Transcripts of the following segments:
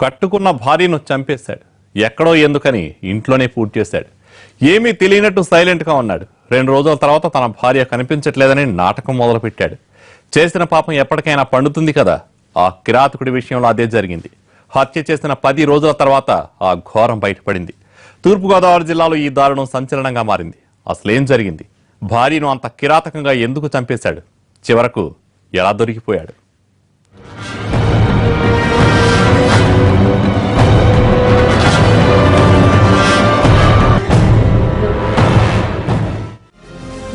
కట్టుకున్న భార్యను చంపేశాడు. ఎక్కడో ఎందుకని ఇంట్లోనే పూర్తి చేశాడు. ఏమీ తెలియనట్టు సైలెంట్గా ఉన్నాడు. రెండు రోజుల తర్వాత తన భార్య కనిపించట్లేదని నాటకం మొదలుపెట్టాడు. చేసిన పాపం ఎప్పటికైనా పండుతుంది కదా? ఆ కిరాతకుడి విషయంలో అదే జరిగింది. హత్య చేసిన పది రోజుల తర్వాత ఆ ఘోరం బయటపడింది. తూర్పుగోదావరి జిల్లాలో ఈ దారుణం సంచలనంగా మారింది. అసలేం జరిగింది? భార్యను అంత కిరాతకంగా ఎందుకు చంపేశాడు? చివరకు ఎలా దొరికిపోయాడు?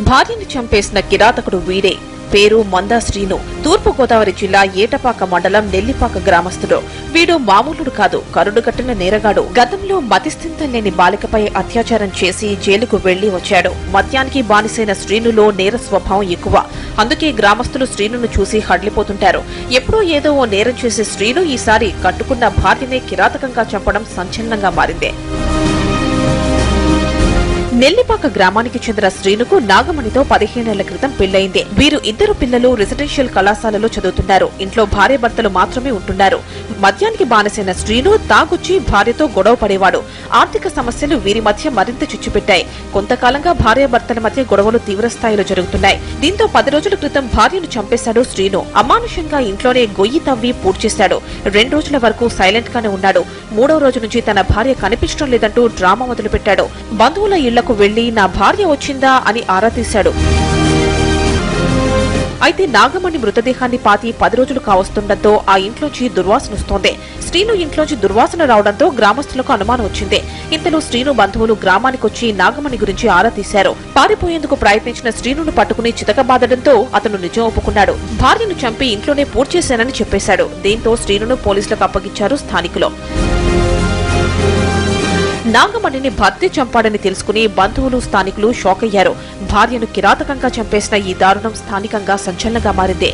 భార్యను చంపేసిన కిరాతకుడు వీడే పేరు మందా శ్రీను. తూర్పు గోదావరి జిల్లా ఏటపాక మండలం నెల్లిపాక గ్రామస్తుడు వీడు మామూలుడు కాదు కరుడుగట్టిన నేరగాడు. గతంలో మతిస్థింతం లేని బాలికపై అత్యాచారం చేసి జైలుకు వెళ్ళి వచ్చాడు. మద్యానికి బానిసైన శ్రీనులో నేర స్వభావం ఎక్కువ. అందుకే గ్రామస్తులు శ్రీనును చూసి హడ్లిపోతుంటారు. ఎప్పుడో ఏదో ఓ నేరం చేసే శ్రీను ఈసారి కట్టుకున్న భార్యనే కిరాతకంగా చంపడం సంచలనంగా మారింది. నెల్లిపాక గ్రామానికి చెందిన శ్రీనుకు నాగమణితో పదిహేనేళ్ళ క్రితం పెళ్ళైంది వీరు ఇద్దరు పిల్లలు రెసిడెన్షియల్ కళాశాలలో చదువుతున్నారు. ఇంట్లో భార్య భర్తలు మాత్రమే ఉంటున్నారు. మద్యానికి బానిసైన శ్రీను తాగుచ్చి భార్యతో గొడవ పడేవాడు. ఆర్థిక సమస్యలు వీరి మధ్య మరింత చిచ్చుపెట్టాయి. కొంతకాలంగా భార్య భర్తల మధ్య గొడవలు తీవ్రస్థాయిలో జరుగుతున్నాయి. దీంతో పది రోజుల క్రితం భార్యను చంపేశాడు శ్రీను. అమానుషంగా ఇంట్లోనే గొయ్యి తవ్వి పూడ్చేశాడు. రెండు రోజుల వరకు సైలెంట్ గానే ఉన్నాడు. మూడో రోజు నుంచి తన భార్య కనిపించడం లేదంటూ డ్రామా మొదలుపెట్టాడు. బంధువుల ఇళ్ళకు వెళ్ళి నా భార్య వచ్చిందా అని ఆరా తీశాడు. అయితే నాగమణి మృతదేహాన్ని పాతి పది రోజులు కావస్తుండటంతో ఆ ఇంట్లోంచి దుర్వాసన వస్తోంది. శ్రీను ఇంట్లోంచి దుర్వాసన రావడంతో గ్రామస్తులకు అనుమానం వచ్చింది. ఇంతలో శ్రీను బంధువులు గ్రామానికి వచ్చి నాగమణి గురించి ఆరా తీశారు. పారిపోయేందుకు ప్రయత్నించిన శ్రీనును పట్టుకుని చితకబాదడంతో అతను నిజం ఒప్పుకున్నాడు. భార్యను చంపి ఇంట్లోనే పూర్తి చేశానని చెప్పేశాడు. దీంతో శ్రీనును పోలీసులకు అప్పగించారు స్థానికులు. నాగమణిని భర్తీ చంపాడని తెలుసుకుని బంధువులు స్థానికులు షాక్ అయ్యారు భార్యను కిరాతకంగా చంపేసిన ఈ దారుణం స్థానికంగా సంచలనంగా మారింది.